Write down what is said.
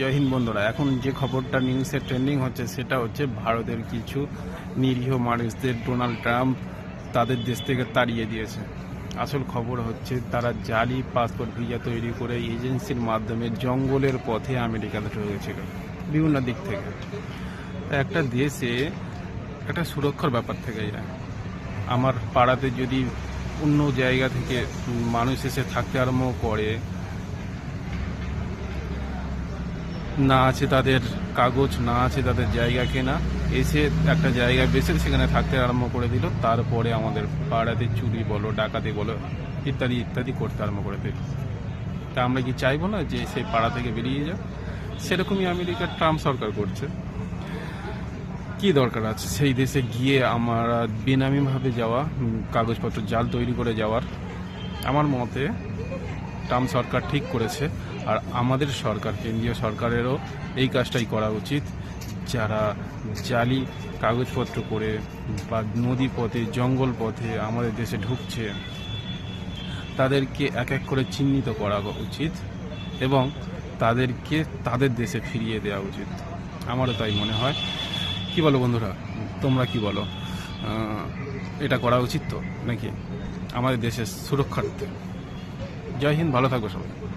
জয় হিন্দ বন্ধুরা, এখন যে খবরটা নিউজে ট্রেন্ডিং হচ্ছে সেটা হচ্ছে ভারতের কিছু নিরীহ মানুষদের ডোনাল্ড ট্রাম্প তাদের দেশ থেকে তাড়িয়ে দিয়েছে। আসল খবর হচ্ছে তারা জালি পাসপোর্ট ভিসা তৈরি করে এজেন্সির মাধ্যমে জঙ্গলের পথে আমেরিকাতে ঢুকেছিল বিভিন্ন দিক থেকে। একটা দেশে একটা সুরক্ষার ব্যাপার থেকে যায়। আমার পাড়াতে যদি অন্য জায়গা থেকে মানুষ এসে থাকতে আরম্ভ করে না আছে তাদের কাগজ, না আছে তাদের জায়গা কেনা, এসে একটা জায়গায় বেসে সেখানে থাকতে আরম্ভ করে দিল। তারপরে আমাদের পাড়াতে চুরি বলো, ডাকাতি বলো, ইত্যাদি ইত্যাদি করতে আরম্ভ করে দিল। তা আমরা কি চাইব না যে সেই পাড়া থেকে বেরিয়ে যাক? সেরকমই আমেরিকার ট্রাম্প সরকার করছে। কি দরকার আছে? সেই দেশে গিয়ে আমার বেনামিভাবে যাওয়া, কাগজপত্র, জাল তৈরি করে যাওয়ার। আমার মতে ট্রাম্প সরকার ঠিক করেছে, আর আমাদের সরকার, কেন্দ্রীয় সরকারেরও এই কাজটাই করা উচিত। যারা জালি কাগজপত্র করে বা নদী পথে, জঙ্গল পথে আমাদের দেশে ঢুকছে, তাদেরকে এক এক করে চিহ্নিত করা উচিত এবং তাদেরকে তাদের দেশে ফিরিয়ে দেওয়া উচিত। আমারও তাই মনে হয়। কি বলো বন্ধুরা? তোমরা কি বলো? এটা করা উচিত তো নাকি? আমাদের দেশের সুরক্ষার্থে। জয় হিন্দ ভালো থাকো সবাই।